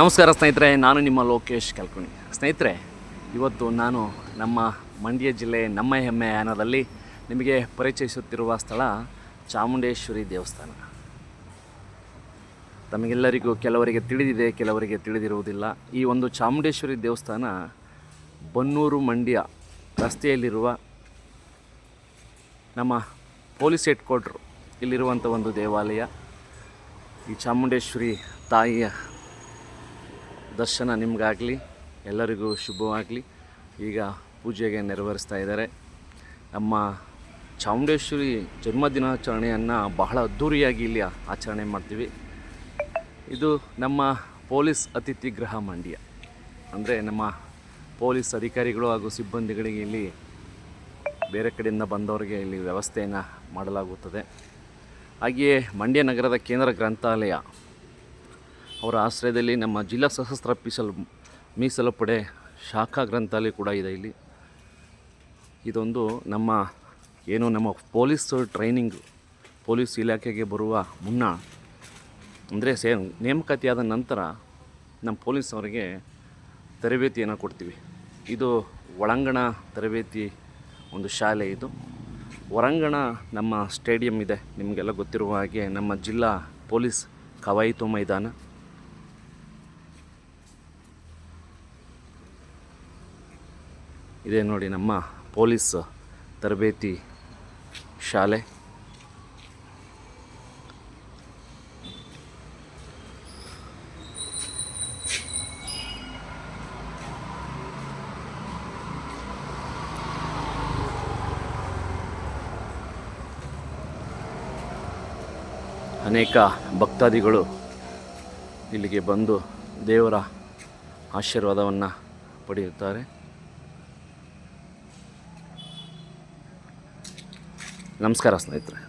ನಮಸ್ಕಾರ ಸ್ನೇಹಿತರೆ, ನಾನು ನಿಮ್ಮ ಲೋಕೇಶ್ ಕಲ್ಕುಣಿ ಸ್ನೇಹಿತರೆ, ಇವತ್ತು ನಾನು ನಮ್ಮ ಮಂಡ್ಯ ಜಿಲ್ಲೆ ನಮ್ಮ ಹೆಮ್ಮೆ ಯಾನದಲ್ಲಿ ನಿಮಗೆ ಪರಿಚಯಿಸುತ್ತಿರುವ ಸ್ಥಳ ಚಾಮುಂಡೇಶ್ವರಿ ದೇವಸ್ಥಾನ. ತಮಗೆಲ್ಲರಿಗೂ ಕೆಲವರಿಗೆ ತಿಳಿದಿದೆ, ಕೆಲವರಿಗೆ ತಿಳಿದಿರುವುದಿಲ್ಲ. ಈ ಒಂದು ಚಾಮುಂಡೇಶ್ವರಿ ದೇವಸ್ಥಾನ ಬನ್ನೂರು ಮಂಡ್ಯ ರಸ್ತೆಯಲ್ಲಿರುವ ನಮ್ಮ ಪೊಲೀಸ್ ಹೆಡ್ ಕ್ವಾರ್ಟ್ರು ಇಲ್ಲಿರುವಂಥ ಒಂದು ದೇವಾಲಯ. ಈ ಚಾಮುಂಡೇಶ್ವರಿ ತಾಯಿಯ ದರ್ಶನ ನಿಮಗಾಗಲಿ, ಎಲ್ಲರಿಗೂ ಶುಭವಾಗಲಿ. ಈಗ ಪೂಜೆಗೆ ನೆರವೇರಿಸ್ತಾ ಇದ್ದಾರೆ. ನಮ್ಮ ಚಾಮುಂಡೇಶ್ವರಿ ಜನ್ಮದಿನಾಚರಣೆಯನ್ನು ಬಹಳ ಅದ್ಧೂರಿಯಾಗಿ ಇಲ್ಲಿ ಆಚರಣೆ ಮಾಡ್ತೀವಿ. ಇದು ನಮ್ಮ ಪೊಲೀಸ್ ಅತಿಥಿ ಗೃಹ ಮಂಡ್ಯ. ಅಂದರೆ ನಮ್ಮ ಪೊಲೀಸ್ ಅಧಿಕಾರಿಗಳು ಹಾಗೂ ಸಿಬ್ಬಂದಿಗಳಿಗೆ ಇಲ್ಲಿ ಬೇರೆ ಕಡೆಯಿಂದ ಬಂದವರಿಗೆ ಇಲ್ಲಿ ವ್ಯವಸ್ಥೆಯನ್ನು ಮಾಡಲಾಗುತ್ತದೆ. ಹಾಗೆಯೇ ಮಂಡ್ಯ ನಗರದ ಕೇಂದ್ರ ಗ್ರಂಥಾಲಯ ಅವರ ಆಶ್ರಯದಲ್ಲಿ ನಮ್ಮ ಜಿಲ್ಲಾ ಸಶಸ್ತ್ರ ಪೀಸಲು ಮೀಸಲು ಪಡೆ ಶಾಖಾ ಗ್ರಂಥಾಲಯ ಕೂಡ ಇದೆ ಇಲ್ಲಿ. ಇದೊಂದು ನಮ್ಮ ಏನು ನಮ್ಮ ಪೊಲೀಸ್ ಟ್ರೈನಿಂಗ್, ಪೊಲೀಸ್ ಇಲಾಖೆಗೆ ಬರುವ ಮುನ್ನ, ಅಂದರೆ ಸೇ ನೇಮಕಾತಿಯಾದ ನಂತರ ನಮ್ಮ ಪೊಲೀಸ್ ಅವರಿಗೆ ತರಬೇತಿಯನ್ನು ಕೊಡ್ತೀವಿ. ಇದು ಒಳಾಂಗಣ ತರಬೇತಿ ಒಂದು ಶಾಲೆ ಇದು. ಹೊರಾಂಗಣ ನಮ್ಮ ಸ್ಟೇಡಿಯಂ ಇದೆ, ನಿಮಗೆಲ್ಲ ಗೊತ್ತಿರುವ ಹಾಗೆ ನಮ್ಮ ಜಿಲ್ಲಾ ಪೊಲೀಸ್ ಕವಾಯಿತು ಮೈದಾನ. ಇದೆ ನೋಡಿ ನಮ್ಮ ಪೊಲೀಸ್ ತರಬೇತಿ ಶಾಲೆ. ಅನೇಕ ಭಕ್ತಾದಿಗಳು ಇಲ್ಲಿಗೆ ಬಂದು ದೇವರ ಆಶೀರ್ವಾದವನ್ನು ಪಡೆಯುತ್ತಾರೆ. ನಮಸ್ಕಾರ ಸ್ನೇಹಿತರೆ.